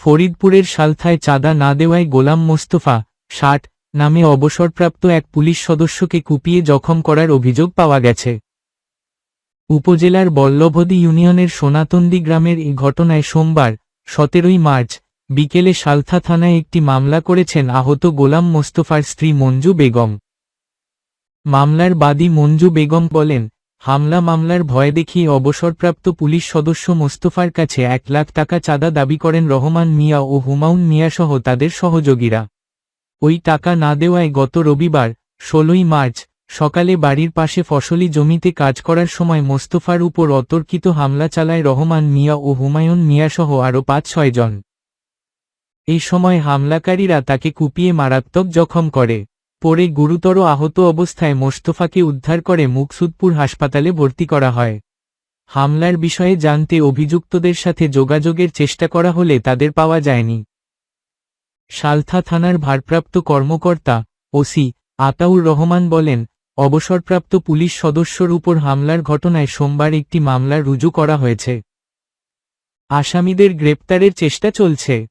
ফরিদপুরের সালথায় চাঁদা না দেওয়ায় গোলাম মোস্তফা, ষাট, নামে অবসরপ্রাপ্ত এক পুলিশ সদস্যকে কুপিয়ে জখম করার অভিযোগ পাওয়া গেছে। উপজেলার বল্লভদী ইউনিয়নের সোনাতন্দি গ্রামের এই ঘটনায় সোমবার, সতেরোই মার্চ, বিকেলে সালথা থানায় একটি মামলা করেছেন আহত গোলাম মোস্তফার স্ত্রী মঞ্জু বেগম। মামলার বাদী মঞ্জু বেগম বলেন হামলা মামলার ভয় দেখিয়ে অবসরপ্রাপ্ত পুলিশ সদস্য মোস্তফার কাছে এক লাখ টাকা চাঁদা দাবি করেন রহমান মিয়া ও হুমাউন মিয়াসহ তাদের সহযোগীরা। ওই টাকা না দেওয়ায় গত রবিবার, ষোলোই মার্চ, সকালে বাড়ির পাশে ফসলি জমিতে কাজ করার সময় মোস্তফার উপর অতর্কিত হামলা চালায় রহমান মিয়া ও হুমায়ুন মিয়াসহ আরও পাঁচ ছয় জন। এই সময় হামলাকারীরা তাকে কুপিয়ে মারাত্মক জখম করে। পরে গুরুতর আহত অবস্থায় মোস্তফাকে উদ্ধার করে মুকসুদপুর হাসপাতালে ভর্তি করা হয়। হামলার বিষয়ে জানতে অভিযুক্তদের সাথে যোগাযোগের চেষ্টা করা হলে তাদের পাওয়া যায়নি। সালথা থানার ভারপ্রাপ্ত কর্মকর্তা, ওসি আতাউর রহমান বলেন, অবসরপ্রাপ্ত পুলিশ সদস্যর উপর হামলার ঘটনায় সোমবার একটি মামলা রুজু করা হয়েছে। আসামিদের গ্রেপ্তারের চেষ্টা চলছে।